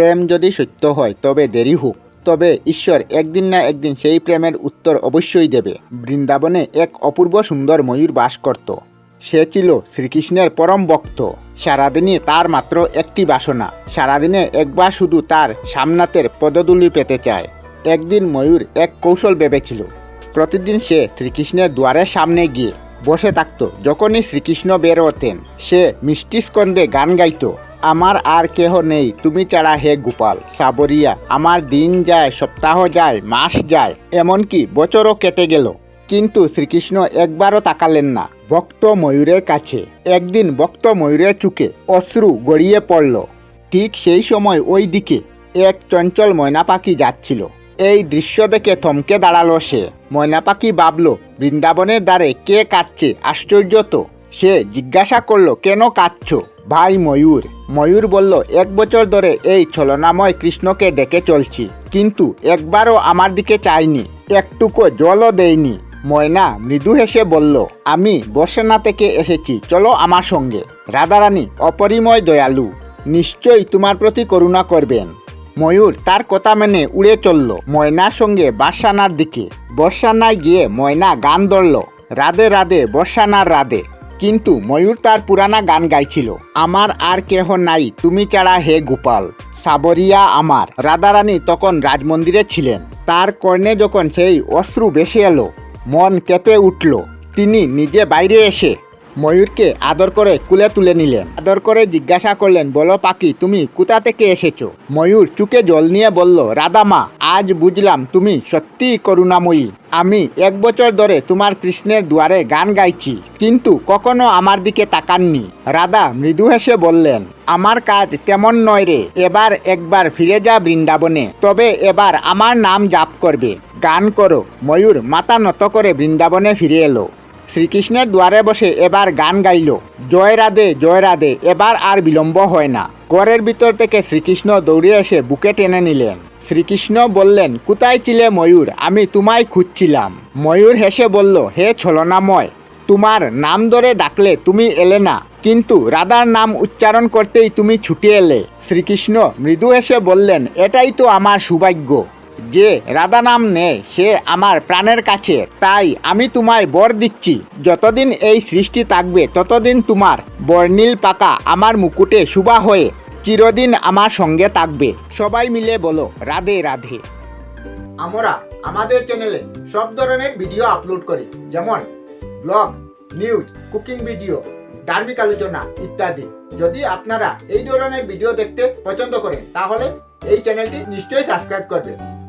প্রেম যদি সত্য হয়, তবে দেরি হোক। তবে ঈশ্বর একদিন না একদিন সেই প্রেমের উত্তর অবশ্যই দেবে। বৃন্দাবনে এক অপূর্ব সুন্দর ময়ূর বাস করত। সে ছিল শ্রীকৃষ্ণের পরম ভক্ত। সারাদিনই তার মাত্র একটি বাসনা। সারাদিনে একবার শুধু তার সামনাতের পদদুলি পেতে চায়। একদিন ময়ূর এক কৌশল ভেবেছিল। প্রতিদিন সে শ্রীকৃষ্ণের দুয়ারের সামনে গিয়ে বসে থাকত। যখনই শ্রীকৃষ্ণ বের হতেন, সে মিষ্টি স্কন্দে গান গাইতো। আমার আর কেহ নেই। তুমি ছাড়া হে গোপাল, সাবরিয়া, আমার দিন যায়, সপ্তাহ যায়, মাস যায়, এমনকি বছরও কেটে গেল। কিন্তু শ্রীকৃষ্ণ একবারও তাকালেন না, ভক্ত ময়ূরের কাছে। একদিন ভক্ত ময়ূরের চুকে অশ্রু গড়িয়ে পড়ল। ঠিক সেই সময় ওই দিকে এক চঞ্চল ময়না পাখি যাচ্ছিল। এই দৃশ্য দেখে থমকে দাঁড়াল সে। ময়না পাখি ভাবল, বৃন্দাবনের দ্বারে কে কাঁদছে আশ্চর্য তো। সে জিজ্ঞাসা করল, কেন কাঁদছ? ভাই ময়ূর। ময়ূর বলল, এক বছর ধরে এই ছলনাময় কৃষ্ণকে ডেকে চলছি, কিন্তু একবারও আমার দিকে চাইনি একটুকু জলও দেয়নি। ময়না মৃদু হেসে বলল, আমি বর্ষনা থেকে এসেছি, চলো আমার সঙ্গে। রাধারানী, অপরিময় দয়ালু, নিশ্চয়ই তোমার প্রতি করুণা করবেন। ময়ূর তার কথা মেনে উড়ে চলল ময়নার সঙ্গে বাসানার দিকে। বর্ষানায় গিয়ে ময়না গান ধরল, রাধে রাধে, বর্ষানার রাধে। কিন্তু ময়ূর তার পুরানা গান গাইছিল। আমার আর কেহ নাই, তুমি ছাড়া হে গোপাল, সাবরিয়া আমার। রাধারানী তখন রাজমন্দিরে ছিলেন। তার কর্ণে যখন সেই অশ্রু বেশি এলো, মন কেঁপে উঠল। তিনি নিজে বাইরে এসে ময়ূরকে আদর করে কুলে তুলে নিলেন। আদর করে জিজ্ঞাসা করলেন, বলো পাখি, তুমি কোথা থেকে এসেছ? ময়ূর চুকে জল নিয়ে বলল রাধামা আজ বুঝলাম তুমি সত্যিই করুণাময়ী। আমি এক বছর ধরে তোমার কৃষ্ণের দুয়ারে গান গাইছি, কিন্তু কখনো আমার দিকে তাকাননি। রাধা মৃদু হেসে বললেন, আমার কাজ তেমন নয় রে, এবার একবার ফিরে যা বৃন্দাবনে, তবে এবার আমার নাম জাপ করবে। গান করো। ময়ূর মাথা নত করে বৃন্দাবনে ফিরে এলো। শ্রীকৃষ্ণের দুয়ারে বসে এবার গান গাইল। জয় রাধে জয় রাধে এবার আর বিলম্ব হয় না। ঘরের ভিতর থেকে শ্রীকৃষ্ণ দৌড়ে এসে বুকে টেনে নিলেন। শ্রীকৃষ্ণ বললেন, কোথায় ছিলে ময়ূর আমি তোমায় খুঁজছিলাম। ময়ূর হেসে বলল, হে ছলনাময় তোমার নাম ধরে ডাকলে তুমি এলে না, কিন্তু রাধার নাম উচ্চারণ করতেই তুমি ছুটে এলে। শ্রীকৃষ্ণ মৃদু হেসে বললেন এটাই তো আমার সৌভাগ্য। যে রাধা নাম নেয়, সে আমার প্রাণের কাছে তাই আমি তোমায় বর দিচ্ছি। যতদিন এই সৃষ্টি থাকবে, ততদিন তোমার বর্ণিল পাকা আমার মুকুটে শুভা হয়ে চিরদিন আমার সঙ্গে থাকবে। সবাই মিলে বলো, রাধে রাধে। আমরা আমাদের চ্যানেলে সব ধরনের ভিডিও আপলোড করি। যেমন ব্লগ নিউজ কুকিং ভিডিও ধার্মিক আলোচনা ইত্যাদি। যদি আপনারা এই ধরনের ভিডিও দেখতে পছন্দ করেন, তাহলে এই চ্যানেলটি নিশ্চয়ই সাবস্ক্রাইব করবেন